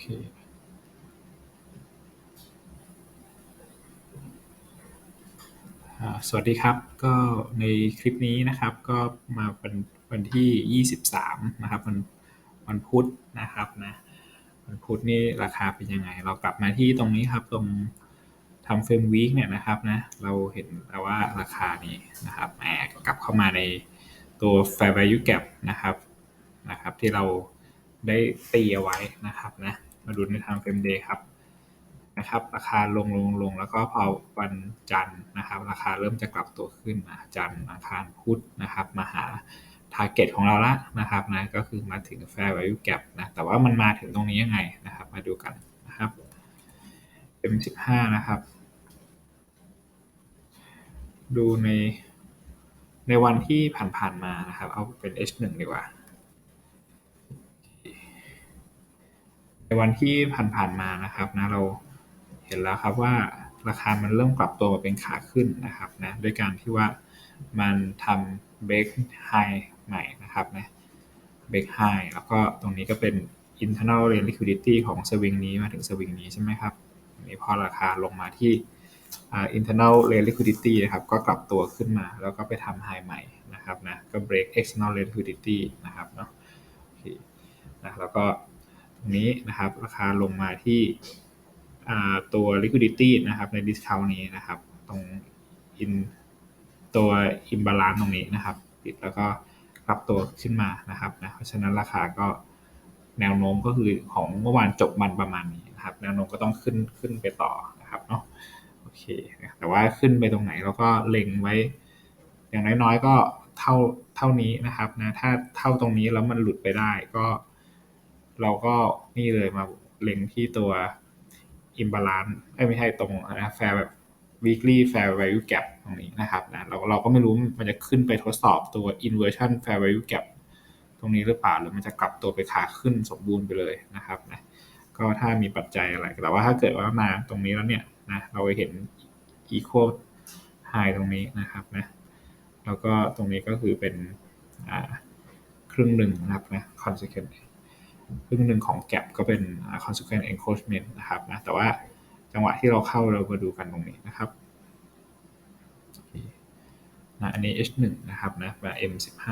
เคสวัสดีครับ ก็ในคลิปนี้นะครับก็มาวันวันที่ 23 นะครับวันวันพุธนะครับนะวันพุธนี่ราคาเป็นยังไง เรากลับมาที่ตรงนี้ครับตรงทำเฟรมวีคเนี่ยนะครับนะเราเห็นแล้วว่าราคานี้นะครับแอบกลับเข้ามาในตัว fair value gap นะครับนะครับ ที่เราได้ตีเอาไว้นะครับนะ มาดูในทางเฟมเดย์ครับนะครับ ราคาลงลงลงแล้วก็พอวันจันทร์นะครับ ราคาเริ่มจะกลับตัวขึ้นนะจันทร์อังคารพุธนะครับ มาหา t a r g e t ของเราละนะครับนะก็คือมาถึง fair value gap นะแต่ว่ามันมาถึงตรงนี้ยังไงนะครับ มาดูกันนะครับ M15 นะครับ ดูในในวันที่ผ่านๆมานะครับ เอาเป็น H1 ดีกว่า ใน วันที่ผ่านๆมานะครับนะเราเห็นแล้วครับว่าราคามันเริ่มกลับตัวมาเป็นขาขึ้นนะครับนะด้วยการที่ว่ามันทำเบรกไฮใหม่นะครับนะเบรกไฮแล้วก็ตรงนี้ก็เป็น internal range liquidity ของสวิงนี้มาถึงสวิงนี้ใช่ไหมครับนนี้พอราคาลงมาที่ internal range liquidity นะครับก็กลับตัวขึ้นมาแล้วก็ไปทำไฮใหม่นะครับนะก็ break external range liquidity นะครับเนาะโอเคนะแล้วก็ นี้นะครับ ราคาลงมาที่ตัว liquidity นะครับ ใน discount นี้นะครับ ตรง in ตัว imbalance ตรงนี้นะครับ ปิดแล้วก็กลับตัวขึ้นมานะครับนะเพราะฉะนั้นราคาก็แนวโน้มก็คือของเมื่อวานจบมันประมาณนี้นะครับ แนวโน้มก็ต้องขึ้นขึ้นไปต่อนะครับเนาะโอเคแต่ว่าขึ้นไปตรงไหนเราก็เล็งไว้ อย่างน้อยๆก็เท่าเท่านี้นะครับนะถ้าเท่าตรงนี้แล้วมันหลุดไปได้ก็ เราก็นี่เลยมาเล็งที่ตัว imbalance ไม่ใช่ตรงนะ fair แบบ weekly fair value gap ตรงนี้นะครับนะเราเราก็ไม่รู้มันจะขึ้นไปทดสอบตัว inversion fair value gap ตรงนี้หรือเปล่าหรือมันจะกลับตัวไปขาขึ้นสมบูรณ์ไปเลยนะครับนะก็ถ้ามีปัจจัยอะไร แต่ว่าถ้าเกิดว่ามาตรงนี้แล้วเนี่ยนะเราไปเห็น equal high ตรงนี้นะครับนะแล้วก็ตรงนี้ก็คือเป็นครึ่งหนึ่งนะครับนะ consequent ครึ่งหนึ่งของ gap ก็เป็น consequent encroachment นะครับนะแต่ว่าจังหวะที่เราเข้าเรามาดูกันตรงนี้นะครับนะอันนี้ H1 นะครับนะแบบ M15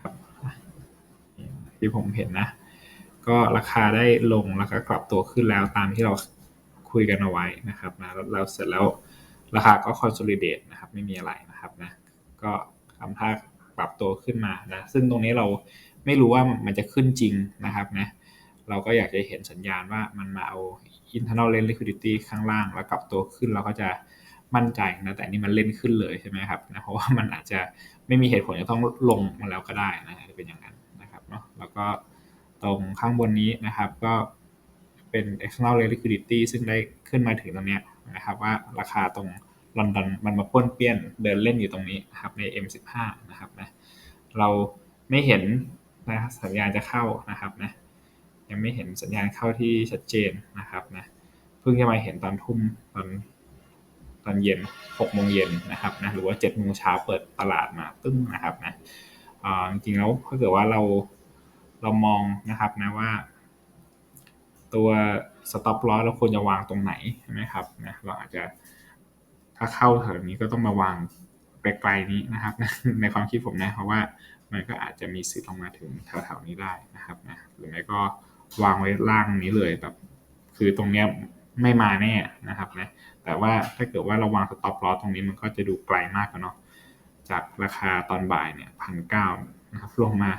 ครับที่ผมเห็นนะ ก็ราคาได้ลงแล้วก็กลับตัวขึ้นแล้วตามที่เราคุยกันเอาไว้นะครับนะแล้วเสร็จแล้วราคาก็ consolidate นะครับ ไม่มีอะไรนะครับนะก็ทำท่าปรับตัวขึ้นมานะ ซึ่งตรงนี้เรา ไม่รู้ว่ามันจะขึ้นจริงนะครับนะเราก็อยากจะเห็นสัญญาณว่ามันมาเอา internal range liquidity ข้างล่าง แล้วกลับตัวขึ้นเราก็จะมั่นใจนะแต่นี่มันเล่นขึ้นเลยใช่ไหมครับนะเพราะว่ามันอาจจะไม่มีเหตุผลจะต้องลงมาแล้วก็ได้นะจะเป็นอย่างนั้นนะครับเนาะแล้วก็ตรงข้างบนนี้นะครับก็เป็น external rate liquidity ซึ่งได้ขึ้นมาถึงตรงนี้นะครับว่าราคาตรงลอนดอนมันมาป้นเปี้ยนเดินเล่นอยู่ตรงนี้นะครับใน M15 นะครับนะเราไม่เห็น นะสัญญาณจะเข้านะครับนะยังไม่เห็นสัญญาณเข้าที่ชัดเจนนะครับนะเพิ่งจะมาเห็นตอนทุ่มตอนตอนเย็น6โมงเย็นนะครับนะหรือว่า7โมงเช้าเปิดตลาดมาตึ้งนะครับนะจริงๆแล้วถ้าเกิดว่าเราเรามองนะครับนะว่า ตัว stop loss เราควรจะวางตรงไหนใช่ไหมครับนะเราอาจจะถ้าเข้าแถวนี้ก็ต้องมาวางไกลๆนี้นะครับ ในความคิดผมนะเพราะว่า มันก็อาจจะมีสิทธิ์ลงมาถึงแถวๆนี้ได้นะครับนะหรือไม่ก็วางไว้ล่างนี้เลยแบบ คือตรงเนี้ยไม่มาแน่นะครับนะแต่ว่าถ้าเกิดว่าเราวางสต็อปลอสตรงนี้มันก็จะดูไกลมากเนาะจากราคาตอนบ่ายเนี่ยพันเก้านะครับลงมา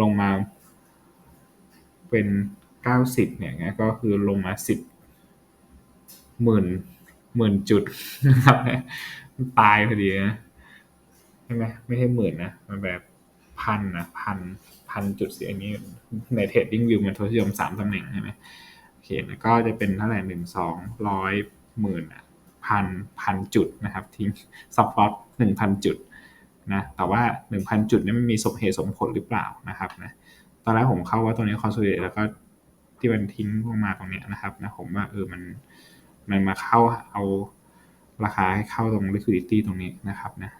ลงมาเป็นเก้าสิบเนี่ยก็คือลงมาสิบหมื่นหมื่นจุดนะครับตายพอดีนะใช่ไหมไม่ใช่หมื่นนะมันแบบ พันนะพันพันจุดสิอันนี้ในเทรดดิ้งวิวมันทศนิยมสามตำแหน่งใช่ไหมโอเคแล้วก็จะเป็นเท่าไหร่หนึ่งสองร้อยหมื่นอะพันพันจุดนะครับ ทิ้งซับพอร์ตหนึ่งพันจุดนะแต่ว่าหนึ่งพันจุดนี้มันมีสมเหตุสมผลหรือเปล่านะครับนะตอนแรกผมเข้าว่าตัวนี้คอนโซลเดตแล้วก็ที่มันทิ้งลงมาตรงนี้นะครับนะผมว่าเออมันมันมาเข้าเอาราคาให้เข้าตรง liquidity ตรงนี้นะครับนะ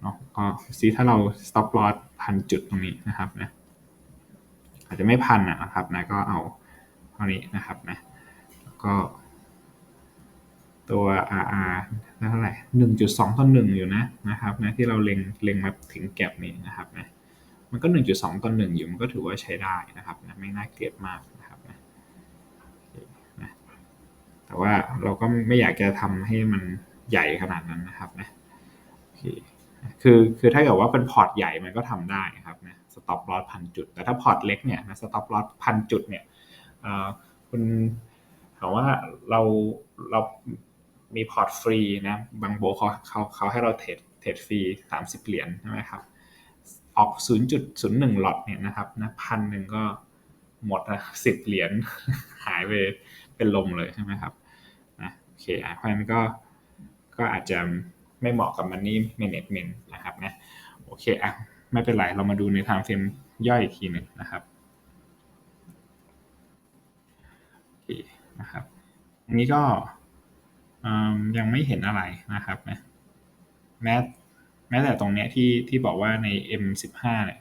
เนาะก็ซีถ้าเรา stop loss พันจุดตรงนี้นะครับนะอาจจะไม่พันนะครับนะก็เอาเท่านี้นะครับนะแล้วก็ ตัว RR เท่าไหร่หนึ่งจุดสองต่อหนึ่งอยู่นะนะครับนะที่เราเล็งเล็งมาถึงแก็บนี้นะครับนะมันก็หนึ่งจุดสองต่อหนึ่งอยู่มันก็ถือว่าใช้ได้นะครับนะไม่น่าเกลียดมากนะครับนะแต่ว่าเราก็ไม่อยากจะทำให้มันใหญ่ขนาดนั้นนะครับนะโอเค คือคือถ้าเกิดว่าเป็นพอร์ตใหญ่มันก็ทำได้ครับนะสต็อปลอสพันจุด แต่ถ้าพอร์ตเล็กเนี่ยนะสต็อปลอสพันจุดเนี่ยคุณถามว่าเราเรามีพอร์ตฟรีนะบางโบเขาเขาเขาให้เราเทรดเทรดฟรี30เหรียญใช่ไหมครับออก0.01หลอตเนี่ยนะครับนะพันหนึ่งก็หมดนะสิบเหรียญหายไปเป็นลมเลยใช่ไหมครับนะโอเคเพราะฉะนั้นก็ก็อาจจะ ไม่เหมาะกับมันนี่ management นะครับนะโอเคอะไม่เป็นไร เรามาดูใน time frame ย่อยอีกทีหนึ่งนะครับโอเคนะครับอันนี้ก็ยังไม่เห็นอะไรนะครับนะแม้แม้แต่ตรงเนี้ยที่ที่บอกว่าใน M15 เนี่ย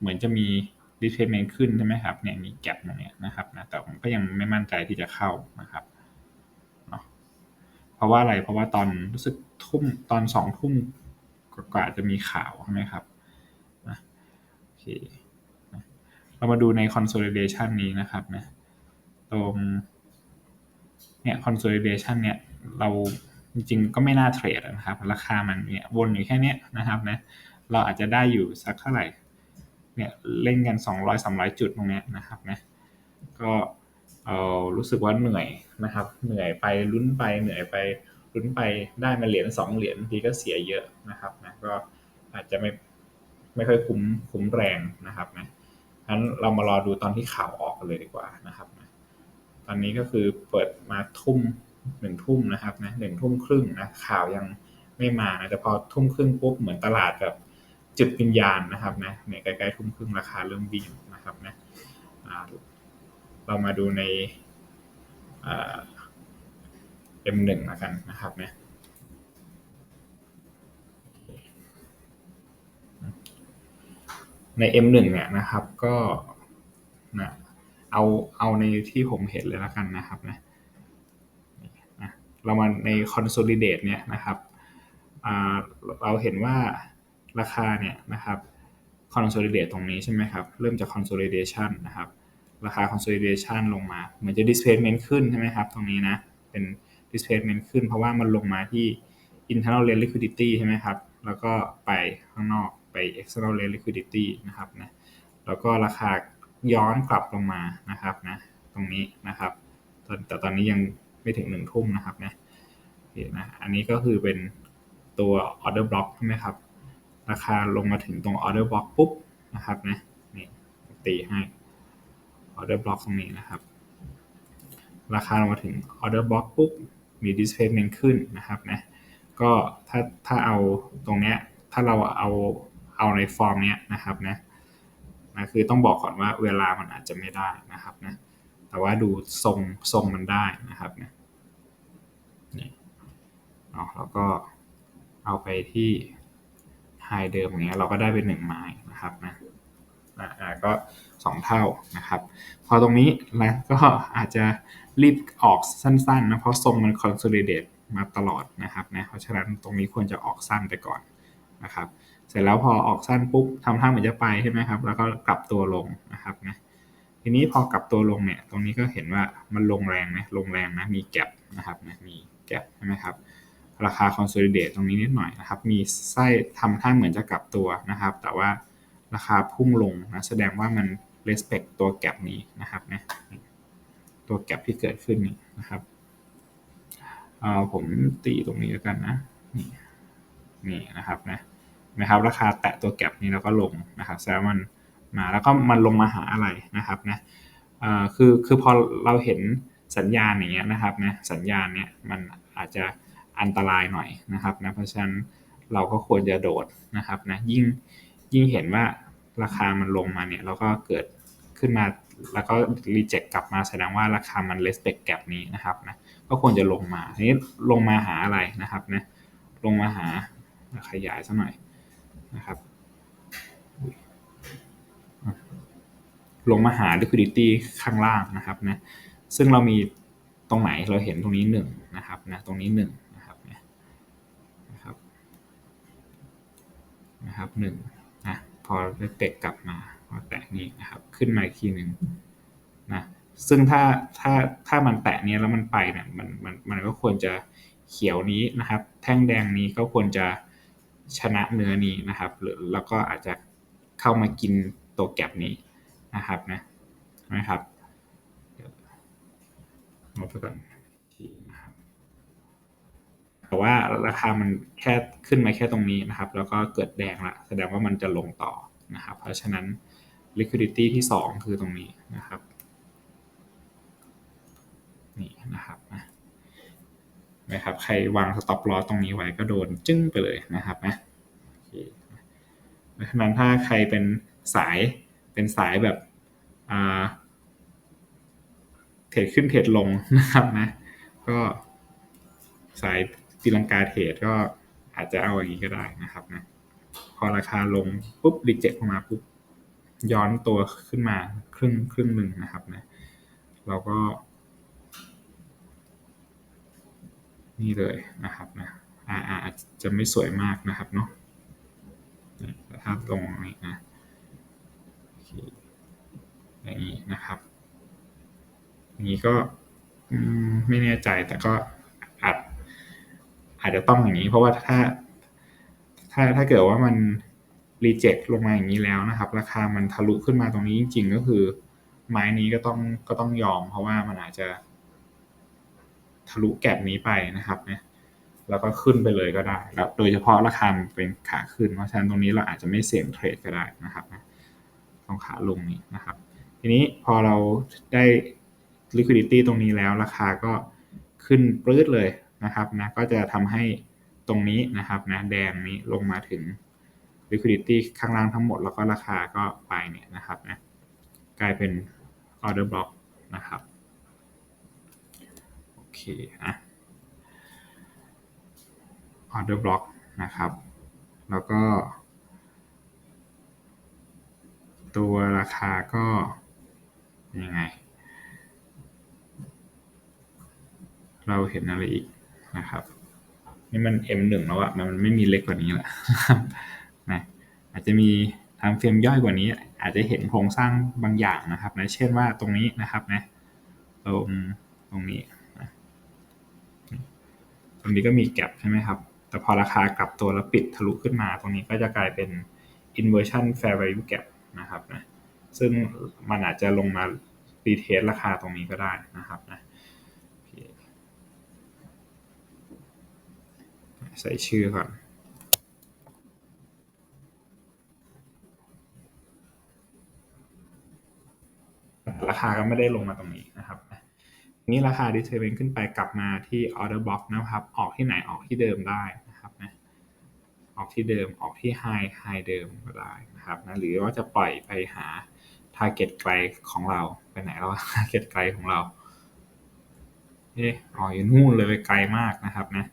เหมือนจะมี displacement ขึ้นใช่ไหมครับเนี่ยมีแกลบตรงเนี้ยนะครับนะแต่ผมก็ยังไม่มั่นใจที่จะเข้านะครับ เพราะว่าอะไรเพราะว่าตอนรู้สึกทุ่มตอนสองทุ่มกว่าจะมีข่าวใช่ไหมครับนะโอเคนะเรามาดูใน consolidation นี้นะครับนะตรงเนี่ย consolidation เนี่ยเราจริงๆก็ไม่น่าเทรดนะครับ ราคามันเนี่ยวนอยู่แค่นี้นะครับนะเราอาจจะได้อยู่สักเท่าไหร่เนี่ยเล่นกัน 200 300 จุดตรงนี้นะครับนะก็ เออรู้สึกว่าเหนื่อยนะครับ เหนื่อยไปลุ้นไปเหนื่อยไปลุ้นไปได้มาเหรียญ2เหรียญทีก็เสียเยอะนะครับนะก็อาจจะไม่ไม่ค่อยคุ้มคุ้มแรงนะครับนะงั้นเรามารอดูตอนที่ข่าวออกกันเลยดีกว่านะครับตอนนี้ก็คือเปิดมาทุ่มหนึ่งทุ่มนะครับนะหนึ่งทุ่มครึ่งนะข่าวยังไม่มานะแต่พอทุ่มครึ่งปุ๊บเหมือนตลาดแบบจุดวิญญาณนะครับนะเนี่ยใกล้ๆทุ่มครึ่งราคาเริ่มวิ่งนะครับนะ เรามาดูในเอ็มหนึ่งแล้วกันนะครับนะใน M1 เนี่ยนะครับก็นะเอาเอาในที่ผมเห็นเลยแล้วกันนะครับนะนะเรามาใน consolidate เนี่ยนะครับเราเห็นว่าราคาเนี่ยนะครับ consolidate ตรงนี้ใช่ไหมครับ เริ่มจาก consolidation นะครับ ราคา consolidation ลงมา เหมือนจะ displacement ขึ้นใช่ไหมครับ ตรงนี้นะ เป็น displacement ขึ้น เพราะว่ามันลงมาที่ internal rate liquidity ใช่ไหมครับ แล้วก็ไปข้างนอกไป external rate liquidity นะครับนะ แล้วก็ราคาย้อนกลับลงมานะครับนะ ตรงนี้นะครับแต่ตอนนี้ยังไม่ถึงหนึ่งทุ่มนะครับนะนะ อันนี้ก็คือเป็นตัว order block ใช่ไหมครับ ราคาลงมาถึงตรง order block ปุ๊บนะครับนะ นี่ตีให้ order block ตรงนี้นะครับ ราคาลงมาถึง order block ปุ๊บ มี displacement ขึ้นนะครับนะก็ถ้าถ้าเอาตรงเนี้ยถ้าเราเอาเอาในฟอร์มเนี้ยนะครับนะนะคือต้องบอกก่อนว่าเวลามันอาจจะไม่ได้นะครับนะแต่ว่าดูทรงทรงมันได้นะครับนะนี่เนาะแล้วก็เอาไปที่ไฮเดิมอย่างเงี้ยเราก็ได้เป็นหนึ่งไม้นะครับนะ อ่าก็สองเท่านะครับ พอตรงนี้แล้วก็อาจจะรีบออกสั้นๆนะเพราะทรงมันคอนโซลิเดตมาตลอดนะครับนะเพราะฉะนั้นตรงนี้ควรจะออกสั้นไปก่อนนะครับ เสร็จแล้วพอออกสั้นปุ๊บทำท่าเหมือนจะไปใช่ไหมครับ แล้วก็กลับตัวลงนะครับนะทีนี้พอกลับตัวลงเนี่ย ตรงนี้ก็เห็นว่ามันลงแรงนะลงแรงนะ มีแกลบนะครับนะมีแกลบใช่ไหมครับ ราคาคอนโซลิเดตตรงนี้นิดหน่อยนะครับ มีไส้ทำท่าเหมือนจะกลับตัวนะครับ แต่ว่า ราคาพุ่งลงนะแสดงว่ามัน respect ตัวแกลบนี้นะครับนะตัวแกลบที่เกิดขึ้นนี่นะครับเอาผมตีตรงนี้แล้วกันนะนี่นี่นะครับนะนะครับราคาแตะตัวแก็บนี้แล้วก็ลงนะครับแสดงมันมาแล้วก็มันลงมาหาอะไรนะครับนะคือคือพอเราเห็นสัญญาณอย่างเงี้ยนะครับนะสัญญาณเนี้ยมันอาจจะอันตรายหน่อยนะครับนะเพราะฉะนั้นเราก็ควรจะโดดนะครับนะยิ่ง ยิ่งเห็นว่าราคามันลงมาเนี่ยเราก็เกิดขึ้นมาแล้วก็รีเจ็คกลับมาแสดงว่าราคามัน respect gap นี้นะครับนะก็ควรจะลงมาทีนี้ลงมาหาอะไรนะครับนะลงมาหาขยายสักหน่อยนะครับ ลงมาหา liquidity ข้างล่างนะครับนะซึ่งเรามีตรงไหนเราเห็นตรงนี้หนึ่งนะครับนะตรงนี้หนึ่งนะครับนะครับนะครับหนึ่งนะ อได้เตะกลับมาพอแตะนี้นะครับ ขึ้นมาอีกทีหนึ่งนะซึ่งถ้าถ้าถ้ามันแตะเนี้ยแล้วมันไปเนี่ยมันมันมันก็ควรจะเขียวนี้นะครับ แท่งแดงนี้ก็ควรจะชนะเนื้อนี้นะครับหรือแล้วก็อาจจะเข้ามากินตัวแก็บนี้นะครับนะนะครับลบไปก่อน แต่ว่าราคามันแค่ขึ้นมาแค่ตรงนี้นะครับ แล้วก็เกิดแดงละแสดงว่ามันจะลงต่อนะครับ เพราะฉะนั้น liquidity ที่ 2 คือตรงนี้นะครับนี่นะครับนะนะครับ ใครวาง stop loss ตรงนี้ไว้ก็โดนจึ้งไปเลยนะครับนะเพราะฉะนั้นถ้าใครเป็นสายเป็นสายแบบเทรดขึ้นเทรดลงนะครับนะก็สาย ตีลังกาเทรดก็อาจจะเอาอย่างนี้ก็ได้นะครับนะพอราคาลงปุ๊บรีเจ็คออกมาปุ๊บย้อนตัวขึ้นมาครึ่งครึ่งหนึ่งนะครับนะเราก็ นี่เลยนะครับนะอาอาจจะไม่สวยมากนะครับเนาะถ้าลงนี่นะอย่างนี้นะครับ นี้ก็ไม่แน่ใจแต่ก็ อาจจะต้องอย่างนี้ เพราะว่าถ้า ถ้าถ้าเกิดว่ามันรีเจ็คลงมาอย่างนี้แล้วนะครับ ราคามันทะลุขึ้นมาตรงนี้จริง ๆ ก็คือ ไม้นี้ก็ต้องก็ต้องยอม เพราะว่ามันอาจจะ ทะลุแก็บนี้ไปนะครับเนี่ยแล้วก็ขึ้นไปเลยก็ได้แล้วโดยเฉพาะราคาเป็นขาขึ้น เพราะฉะนั้นตรงนี้เราอาจจะไม่เสี่ยงเทรดก็ได้นะครับนะตรงขาลงนี้นะครับ ทีนี้พอเราได้ liquidity ตรงนี้แล้วราคาก็ขึ้นปลื้ดเลย นะครับนะก็จะทำให้ตรงนี้นะครับนะแดงนี้ลงมาถึง liquidity ข้างล่างทั้งหมดแล้วก็ราคาก็ไปเนี่ยนะครับนะกลายเป็น order block นะครับโอเคนะ order block นะครับ แล้วก็ ตัวราคาก็ยังไง เราเห็นอะไรอีก นะครับ นี่มัน M1 แล้วอะมันไม่มีเล็กกว่านี้แหละนะอาจจะมีทำเฟรมย่อยกว่านี้ อาจจะเห็นโครงสร้างบางอย่างนะครับนะเช่นว่าตรงนี้นะครับนะตรงตรงนี้นะตรงนี้ก็มีแกลบใช่ไหมครับ แต่พอราคากลับตัวแล้วปิดทะลุขึ้นมา ตรงนี้ก็จะกลายเป็น inversion fair value gap นะครับนะ ซึ่งมันอาจจะลงมารีเทสราคาตรงนี้ก็ได้นะครับนะ ใส่ชื่อก่อนราคาก็ไม่ได้ลงมาตรงนี้นะครับนี้ราคาดิเทอร์เนขึ้นไปกลับมาที่ order box นะครับ ออกที่ไหนออกที่เดิมได้นะครับนะออกที่เดิมออกที่ high high เดิมก็ได้นะครับนะหรือว่าจะปล่อยไปหา target ไกลของเราไปไหนแล้ว target ไกลของเราเอ๊ะอ๋ออยู่นู่นเลยไปไกลมากนะครับนะ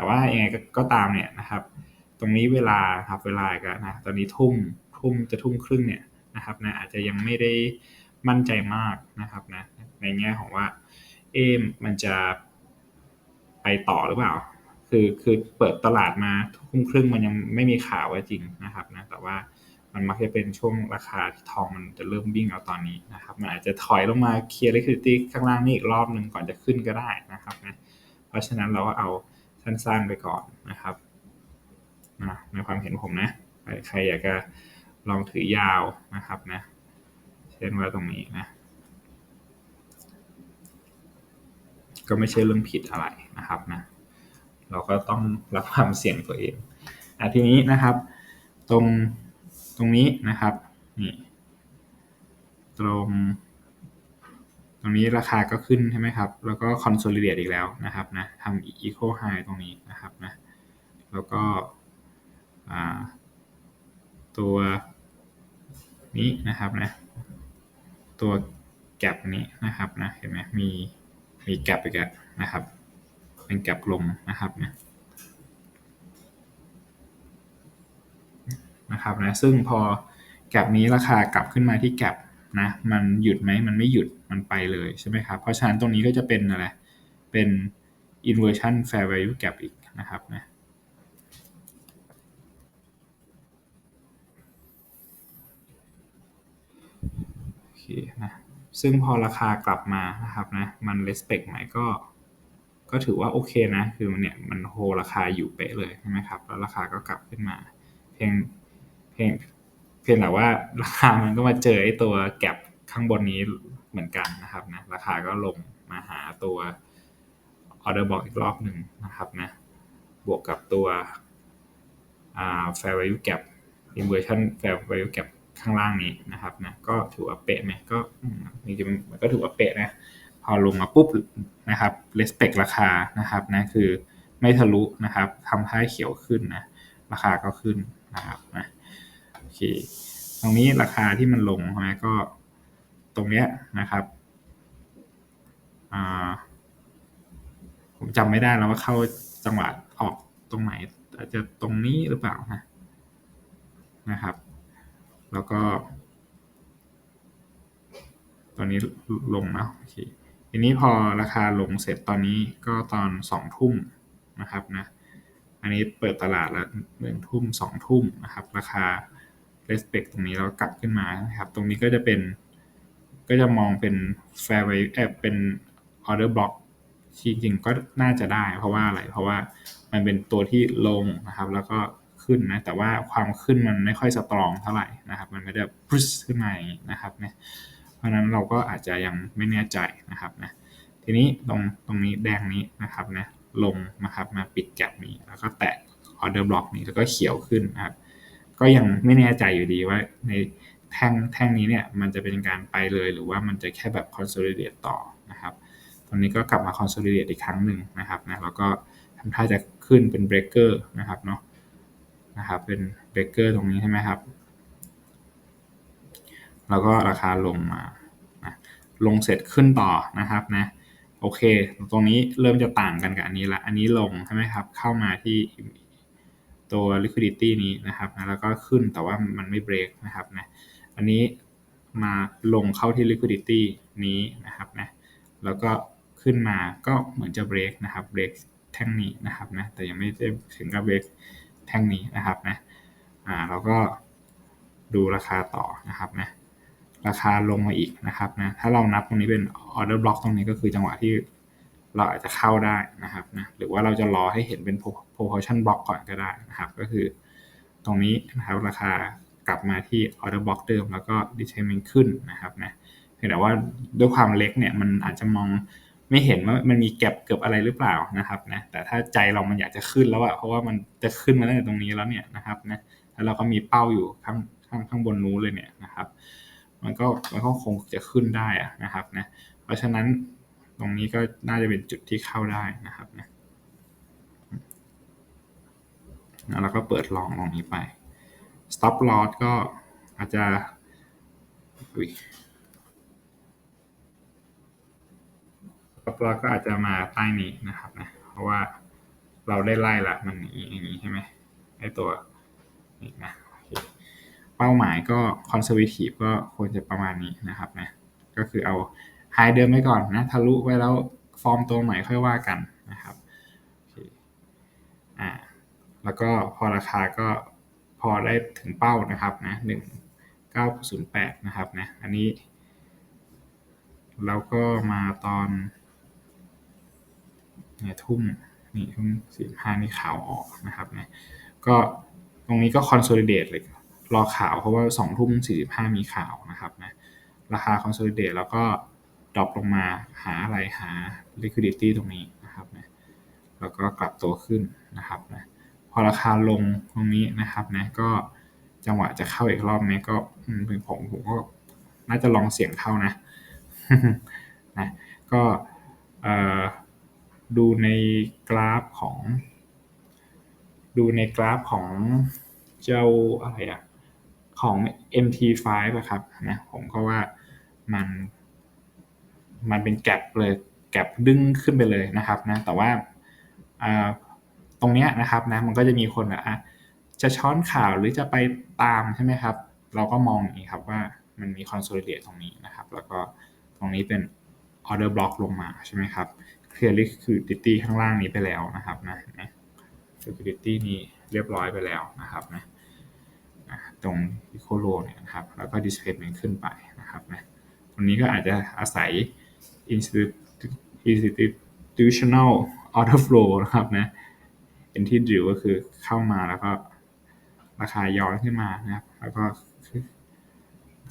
แต่ว่ายังไงก็ตามเนี่ยนะครับ ตรงนี้เวลาครับเวลากันะตอนนี้ทุ่มทุ่มจะทุ่มครึ่งเนี่ยนะครับนะอาจจะยังไม่ได้มั่นใจมากนะครับนะในแง่ของว่าเอมมันจะไปต่อหรือเปล่า คือคือเปิดตลาดมาทุ่มครึ่งมันยังไม่มีข่าวว่าจริงนะครับนะแต่ว่ามันมักจะเป็นช่วงราคาที่ทองมันจะเริ่มวิ่งเอาตอนนี้นะครับ มันอาจจะถอยลงมาเคลียร์ liquidity ข้างล่างนี่อีกรอบหนึ่งก่อนจะขึ้นก็ได้นะครับนะเพราะฉะนั้นเราก็เอา สั้นๆไปก่อนนะครับนะในความเห็นผมนะ ใครอยากจะลองถือยาวนะครับนะ เช่นว่าตรงนี้นะ ก็ไม่ใช่เรื่องผิดอะไรนะครับนะ เราก็ต้องรับความเสี่ยงตัวเองอะทีนี้นะครับ ตรงตรงนี้นะครับนี่ตรง ตรงนี้ราคาก็ขึ้นใช่ไหมครับ แล้วก็ consolidate อีกแล้วนะครับนะทำ eco high ตรงนี้นะครับนะ แล้วก็ตัวนี้นะครับนะ ตัวแกลบนี้นะครับนะเห็นไหมมีมีแกลบอีกแล้วนะครับ เป็นแกลบลงนะครับนะนะครับนะซึ่งพอแกลบนี้ราคากลับขึ้นมาที่แกลบ นะมันหยุดไหมมันไม่หยุดมันไปเลยใช่ไหมครับเพราะฉะนั้นตรงนี้ก็จะเป็นอะไรเป็น inversion fair value gap อีกนะครับนะโอเคนะซึ่งพอราคากลับมานะครับนะมัน respect ใหม่ก็ ก็ถือว่าโอเคนะคือมันเนี่ยมันโฮราคาอยู่เป๊ะเลยใช่ไหมครับแล้วราคาก็กลับขึ้นมา เพียงเพียง เพียงแต่ว่าราคามันก็มาเจอไอ้ตัวแก็บข้างบนนี้เหมือนกันนะครับนะราคาก็ลงมาหาตัวออเดอร์บอกอีกรอบหนึ่งนะครับนะบวกกับตัวอ่า fair value gap inversion fair value gap ข้างล่างนี้นะครับนะก็ถือว่าเป๊ะไหมก็จริงๆมันก็ถือว่าเป๊ะนะพอลงมาปุ๊บนะครับ respect ราคานะครับนะคือไม่ทะลุนะครับทำให้เขียวขึ้นนะราคาก็ขึ้นนะครับนะ เคตรงนี้ราคาที่มันลงนะก็ตรงเนี้ยนะครับผมจำไม่ได้แล้วว่าเข้าจังหวะออกตรงไหนอาจจะตรงนี้หรือเปล่านะนะครับ แล้วก็ตอนนี้ลงนะโอเคทีนี้พอราคาลงเสร็จตอนนี้ก็ตอนสองทุ่มนะครับนะอันนี้เปิดตลาดละหนึ่งทุ่มสองทุ่มนะครับ ราคา respect ตรงนี้แล้วกลับขึ้นมานะครับ ตรงนี้ก็จะเป็น ก็จะมองเป็น fair value แอบเป็น order block จริงๆก็น่าจะได้ เพราะว่าอะไร เพราะว่ามันเป็นตัวที่ลงนะครับ แล้วก็ขึ้นนะ แต่ว่าความขึ้นมันไม่ค่อยสตรองเท่าไหร่นะครับ มันไม่ได้พุชขึ้นมาอย่างนี้นะครับเนี่ยเพราะนั้นเราก็อาจจะยังไม่แน่ใจนะครับนะ ทีนี้ตรงตรงนี้แดงนี้นะครับนะลงนะครับมาปิดแกลบนี้ แล้วก็แตะออเดอร์บล็อกนี้แล้วก็เขียวขึ้นนะครับ ก็ยังไม่แน่ใจอยู่ดีว่าในแท่งแท่งนี้เนี่ยมันจะเป็นการไปเลยหรือว่ามันจะแค่แบบ consolidate ต่อนะครับตอนนี้ก็กลับมา consolidate อีกครั้งหนึ่งนะครับนะแล้วก็ทำท่าจะขึ้นเป็น breaker นะครับเนาะนะครับเป็น breaker ตรงนี้ใช่ไหมครับ แล้วก็ราคาลงมานะลงเสร็จขึ้นต่อนะครับนะโอเค ตรงนี้เริ่มจะต่างกันกับอันนี้ละ อันนี้ลงใช่ไหมครับ เข้ามาที่ ตัว liquidity นี้นะครับนะแล้วก็ขึ้นแต่ว่ามันไม่ break นะครับนะอันนี้มาลงเข้าที่ liquidity นี้นะครับนะแล้วก็ขึ้นมาก็เหมือนจะ break นะครับ break แท่งนี้นะครับนะแต่ยังไม่ได้ถึงกับ break แท่งนี้นะครับนะอ่าเราก็ดูราคาต่อนะครับนะราคาลงมาอีกนะครับนะถ้าเรานับตรงนี้เป็น order block ตรงนี้ก็คือจังหวะที่ เราอาจจะเข้าได้นะครับนะหรือว่าเราจะรอให้เห็นเป็น proportion block ก่อนก็ได้นะครับ ก็คือตรงนี้นะครับราคากลับมาที่ order block เดิมแล้วก็ determine ขึ้นนะครับนะเพียงแต่ว่าด้วยความเล็กเนี่ยมันอาจจะมองไม่เห็นว่ามันมีแก็บเกือบอะไรหรือเปล่านะครับนะแต่ถ้าใจเรามันอยากจะขึ้นแล้วอะเพราะว่ามันจะขึ้นมาตั้งแต่ตรงนี้แล้วเนี่ยนะครับนะแล้วเราก็มีเป้าอยู่ข้างข้างข้างบนนู้นเลยเนี่ยนะครับ มันก็มันก็คงจะขึ้นได้อะนะครับนะเพราะฉะนั้น ตรงนี้ก็น่าจะเป็นจุดที่เข้าได้นะครับนะแล้วก็เปิดลองตรงนี้ไป stop loss ก็อาจจะอุ้ย stop loss ก็อาจจะมาใต้นี้นะครับนะ เพราะว่าเราได้ไล่ละมันอย่างนี้ใช่ไหมไอตัวนี่นะเป้าหมายก็ conservative ก็ควรจะประมาณนี้นะครับนะ ก็คือเอา ไฮเดิมไว้ก่อนนะทะลุไว้แล้วฟอร์มตัวใหม่ค่อยว่ากันนะครับอ่าแล้วก็พอราคาก็พอได้ถึงเป้านะครับนะหนึ่งเก้าศูนย์แปดนะครับนะอันนี้ แล้วก็มาตอนเนี่ยทุ่มนี่ทุ่มสี่ห้านี่ข่าวออกนะครับนะก็ตรงนี้ก็คอนโซลิเดตเลยรอข่าวเพราะว่าสองทุ่มสี่สิบห้ามีข่าวนะครับนะราคาคอนโซลิเดตแล้วก็ ดรอปลงมาหาอะไรหา liquidity ตรงนี้นะครับนะแล้วก็กลับตัวขึ้นนะครับนะพอราคาลงตรงนี้นะครับนะก็จังหวะจะเข้าอีกรอบนี้ก็เป็นผมผมก็น่าจะลองเสี่ยงเข้านะนะก็ดูในกราฟของ ดูในกราฟของเจ้าอะไรอะของ MT5 อะครับนะผมก็ว่ามัน มันเป็นแกลบเลยแกลบดึงขึ้นไปเลยนะครับนะแต่ว่าตรงนี้นะครับนะมันก็จะมีคนแบบจะช้อนข่าวหรือจะไปตามใช่ไหมครับ เราก็มองอย่างนี้ครับว่ามันมี consolidate ตรงนี้นะครับ แล้วก็ตรงนี้เป็น order block ลงมาใช่ไหมครับ clear liquidity ข้างล่างนี้ไปแล้วนะครับนะนะ liquidity นี้เรียบร้อยไปแล้วนะครับนะตรง eco low เนี่ยนะครับแล้วก็ displacement ขึ้นไปนะครับนะตรงนี้ก็อาจจะอาศัย institutional order flow นะครับนะเป็นที่ดิวก็คือเข้ามาแล้วก็ราคาย้อนขึ้นมานะครับ แล้วก็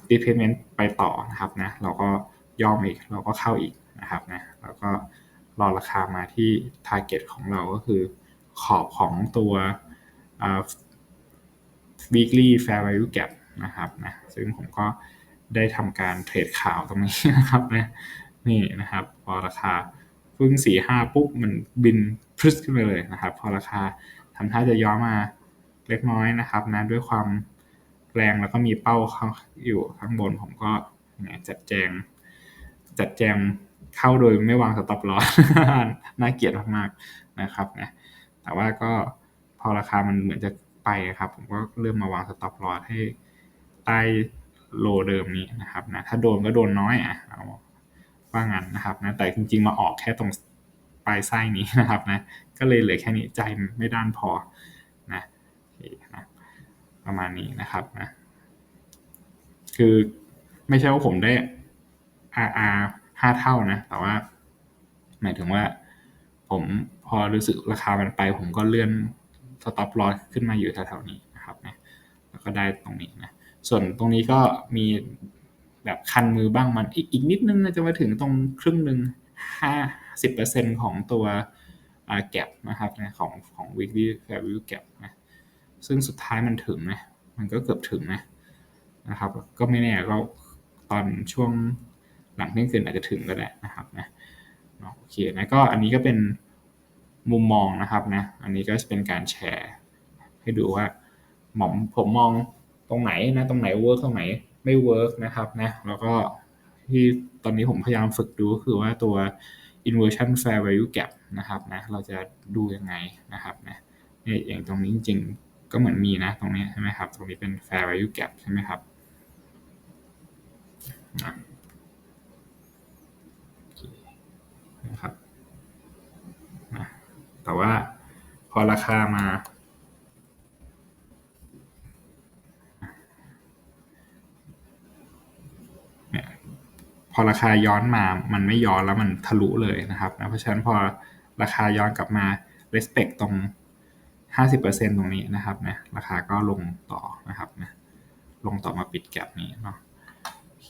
displacement ไปต่อนะครับนะ เราก็ย่อมอีก เราก็เข้าอีกนะครับนะ แล้วก็รอราคามาที่ target ของเราก็คือขอบของตัว weekly fair value gap นะครับนะ ซึ่งผมก็ได้ทำการเทรดข่าวตรงนี้นะครับนะ นี่นะครับ พอราคาพึ่งสี่ห้าปุ๊บมันบินพรึสขึ้นไปเลยนะครับ พอราคาทำท่าจะย้อนมาเล็กน้อยนะครับนะด้วยความแรงแล้วก็มีเป้าอยู่ข้างบนผมก็จัดแจง จัดแจงเข้าโดยไม่วางสต็อปลอสน่าเกลียดมากๆนะครับนะแต่ว่าก็พอราคามันเหมือนจะไปครับ ผมก็เริ่มมาวางสต็อปลอสให้ใต้โลเดิมนี้นะครับนะถ้าโดนก็โดนน้อยอะ ว่างั้นนะครับนะแต่จริงๆมาออกแค่ตรงปลายไส้นี้นะครับนะก็เลยเหลือแค่นี้ใจไม่ด้านพอนะประมาณนี้นะครับนะคือไม่ใช่ว่าผมได้ RR ห้าเท่านะ แต่ว่า หมายถึงว่า ผมพอรู้สึกราคามันไป ผมก็เลื่อนสต็อปลอสขึ้นมาอยู่แถวๆนี้นะครับนะแล้วก็ได้ตรงนี้นะส่วนตรงนี้ก็มี แบบคันมือบ้างมันอีกอีกนิดนึงจะมาถึงตรงครึ่งหนึ่งห้าสิบเปอร์เซ็นของตัวแกลนะครับนะของของ weekly fair value gap นะซึ่งสุดท้ายมันถึงนะมันก็เกือบถึงนะนะครับ ก็ไม่แน่ก็ตอนช่วงหลังเที่ยงคืนอาจจะถึงก็ได้นะครับนะโอเคนะก็อันนี้ก็เป็นมุมมองนะครับนะอันนี้ก็จะเป็นการแชร์ ให้ดูว่าหมอมผมมองตรงไหนนะตรงไหนเวิร์กตรงไหน ไม่เวิร์กนะครับนะแล้วก็ที่ตอนนี้ผมพยายามฝึกดูก็คือว่าตัว inversion fair value gap นะครับนะเราจะดูยังไงนะครับนะเนี่ยอย่างตรงนี้จริงๆก็เหมือนมีนะตรงนี้ใช่ไหมครับ ตรงนี้เป็น fair value gap ใช่ไหมครับนะครับนะแต่ว่าพอราคามา พอราคาย้อนมามันไม่ย้อนแล้วมันทะลุเลยนะครับนะเพราะฉะนั้นพอราคาย้อนกลับมา respect ตรง 50%ตรงนี้นะครับนะราคาก็ลงต่อนะครับนะลงต่อมาปิดแกลบนี้เนาะโอเค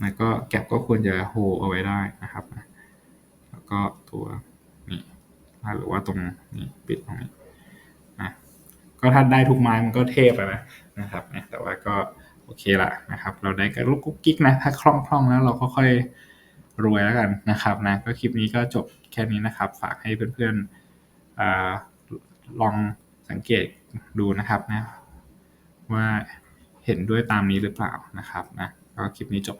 แล้วก็แกลบก็ควรจะโฮเอาไว้ได้นะครับ แล้วก็ตัวนี้หรือว่าตรงนี้ปิดตรงนี้นะก็ถ้าได้ทุกไม้มันก็เทพนะ นะครับแต่ว่าก็โอเคละนะครับ เราได้กับลูกกุ๊กกิ๊กนะ ถ้าคล่องๆแล้วเราก็ค่อยรวยแล้วกันนะครับนะก็คลิปนี้ก็จบแค่นี้นะครับ ฝากให้เพื่อนๆอลองสังเกตดูนะครับนะว่าเห็นด้วยตามนี้หรือเปล่านะครับนะก็คลิปนี้จบ